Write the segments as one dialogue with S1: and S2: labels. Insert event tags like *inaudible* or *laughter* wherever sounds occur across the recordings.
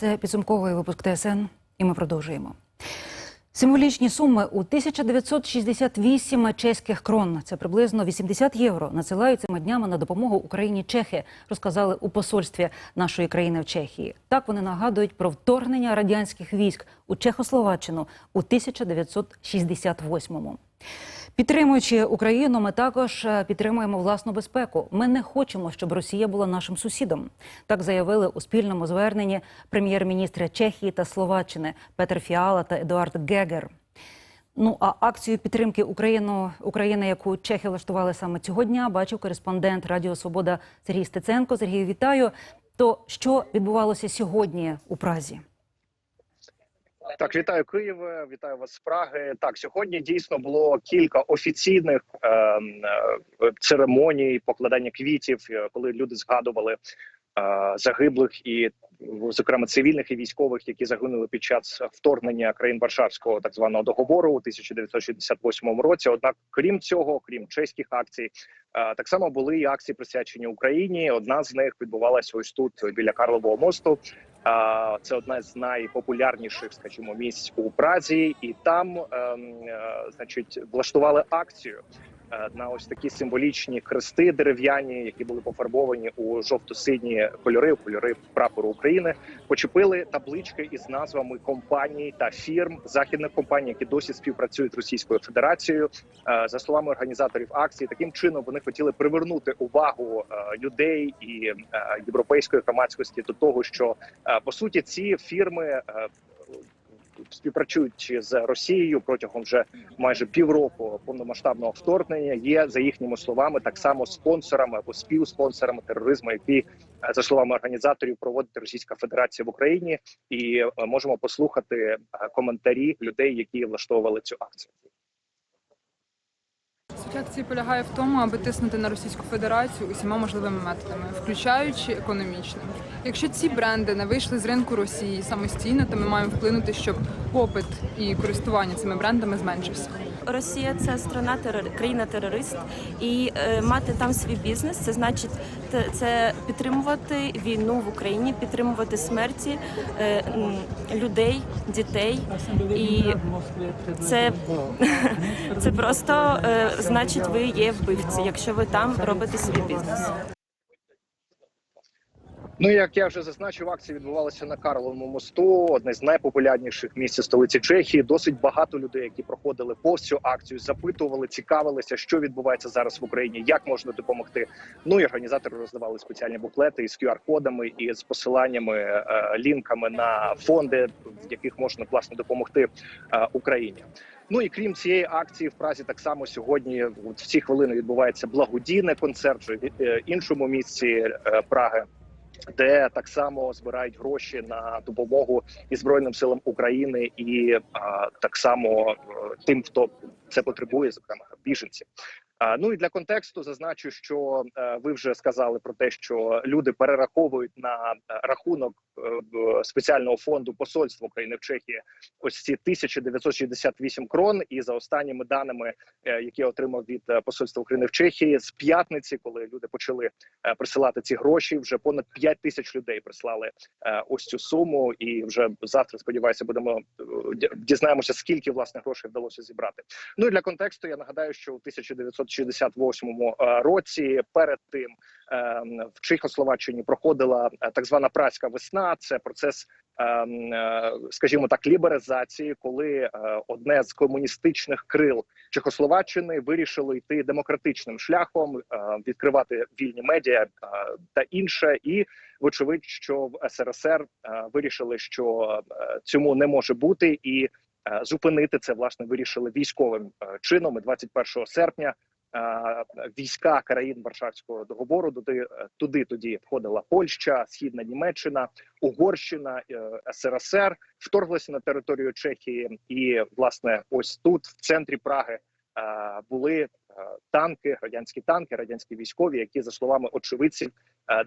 S1: Це підсумковий випуск ТСН, і ми продовжуємо. Символічні суми у 1968 чеських крон. Це приблизно 80 євро. Надсилають цими днями на допомогу Україні чехи. Розказали у посольстві нашої країни в Чехії. Так вони нагадують про вторгнення радянських військ у Чехословаччину у 1968-му. Підтримуючи Україну, ми також е, підтримуємо власну безпеку. Ми не хочемо, щоб Росія була нашим сусідом. Так заявили у спільному зверненні прем'єр-міністри Чехії та Словаччини Петер Фіала та Едуард Гегер. Ну а акцію підтримки Україну України, яку чехи влаштували саме цього дня, бачив кореспондент Радіо Свобода Сергій Стеценко. Сергію, вітаю. То що відбувалося сьогодні у Празі?
S2: Так, вітаю Києве, вітаю вас з Праги. Так, сьогодні дійсно було кілька офіційних е, е, церемоній покладання квітів, е, коли люди згадували е, загиблих і, зокрема, цивільних і військових, які загинули під час вторгнення країн Варшавського так званого договору у 1968 році. Однак, крім цього, крім чеських акцій, е, так само були і акції присвячені Україні. Одна з них відбувалася ось тут біля Карлового мосту. Це одна з найпопулярніших, скажімо, місць у Празі, і там, ем, е, значить, влаштували акцію е, на ось такі символічні хрести дерев'яні, які були пофарбовані у жовто-сині кольори, кольори прапору України. Почепили таблички із назвами компаній та фірм західних компаній, які досі співпрацюють з Російською Федерацією. Е, За словами організаторів акції, таким чином вони хотіли привернути увагу е, людей і е, європейської громадськості до того, що е, по суті ці фірми. Співпрацюючи з Росією протягом вже майже півроку повномасштабного вторгнення, є за їхніми словами так само спонсорами або співспонсорами тероризму, які е, за словами організаторів проводить Російська Федерація в Україні, і е, можемо послухати е, коментарі людей, які влаштовували цю акцію.
S3: Суть акції полягає в тому, аби тиснути на Російську Федерацію усіма можливими методами, включаючи економічним. Якщо ці бренди не вийшли з ринку Росії самостійно, то ми маємо вплинути, щоб попит і користування цими брендами зменшився.
S4: Росія це страна терор... країна терорист, і е, мати там свій бізнес це значить це підтримувати війну в Україні, підтримувати смерті е, людей, дітей. І це, *laughs* це просто е, значить, ви є вбивці, якщо ви там робите свій бізнес.
S2: Ну як я вже зазначив, акція відбувалася на Карловому мосту, одне з найпопулярніших місць столиці Чехії. Досить багато людей, які проходили повз цю акцію, запитували, цікавилися, що відбувається зараз в Україні, як можна допомогти. Ну і організатори роздавали спеціальні буклети із QR-кодами і з посиланнями, е, лінками на фонди, в яких можна власне допомогти е, Україні. Ну і крім цієї акції, в Празі так само сьогодні в ці хвилини відбувається благодійний концерт в е, іншому місці Праги де так само збирають гроші на допомогу і збройним силам України, і а, так само е, тим, хто це потребує, зокрема біженці. Ну і для контексту зазначу, що е, ви вже сказали про те, що люди перераховують на е, рахунок е, спеціального фонду посольства України в Чехії ось ці 1968 крон. І за останніми даними, які я отримав від посольства України в Чехії, з п'ятниці, коли люди почали присилати ці гроші. Вже понад 5 тисяч людей прислали ось цю суму. І вже завтра сподіваюся, будемо дізнаємося, скільки власне грошей вдалося зібрати. Ну і для контексту я нагадаю, що у 1968 е, році перед тим е, в Чехословаччині проходила е, так звана праська весна. Це процес. Скажімо так, лібералізації, коли одне з комуністичних крил Чехословаччини вирішило йти демократичним шляхом, відкривати вільні медіа та інше, і вочевидь, що в СРСР вирішили, що цьому не може бути, і зупинити це власне вирішили військовим чином. І 21 серпня війська країн Варшавського договору туди, е, туди тоді входила Польща, Східна Німеччина, Угорщина, е, СРСР, вторглися на територію Чехії, і власне ось тут, в центрі Праги, е, були е, танки, радянські танки, радянські військові, які за словами очевидців, е,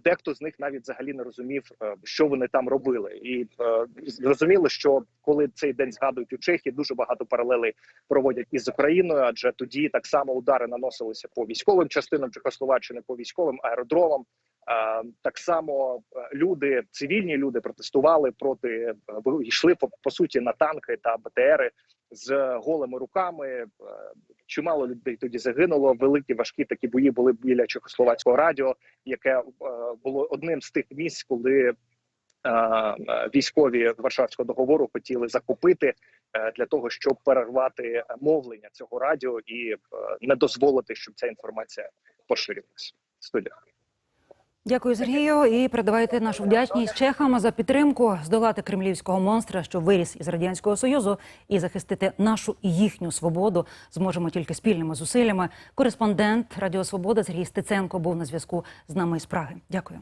S2: дехто з них навіть взагалі не розумів, е, що вони там робили, і е, зрозуміло, що коли цей день згадують у Чехії, дуже багато паралелей проводять із Україною, адже тоді так само удари наносилися по військовим частинам Чехословаччини, по військовим аеродромам. Е, Так само е, люди, цивільні люди, протестували проти е, йшли по, по суті на танки та БТРи з голими руками. Чимало людей тоді загинуло. Великі важкі такі бої були біля Чехословацького радіо, яке було одним з тих місць, коли військові Варшавського договору хотіли захопити е, для того, щоб перервати мовлення цього радіо і не дозволити, щоб ця інформація поширювалася. Студія.
S1: Дякую, Сергію. І передавайте нашу вдячність чехам за підтримку здолати кремлівського монстра, що виріс із радянського союзу, і захистити нашу і їхню свободу. Зможемо тільки спільними зусиллями. Кореспондент Радіо Свобода Сергій Стеценко був на зв'язку з нами із Праги. Дякую.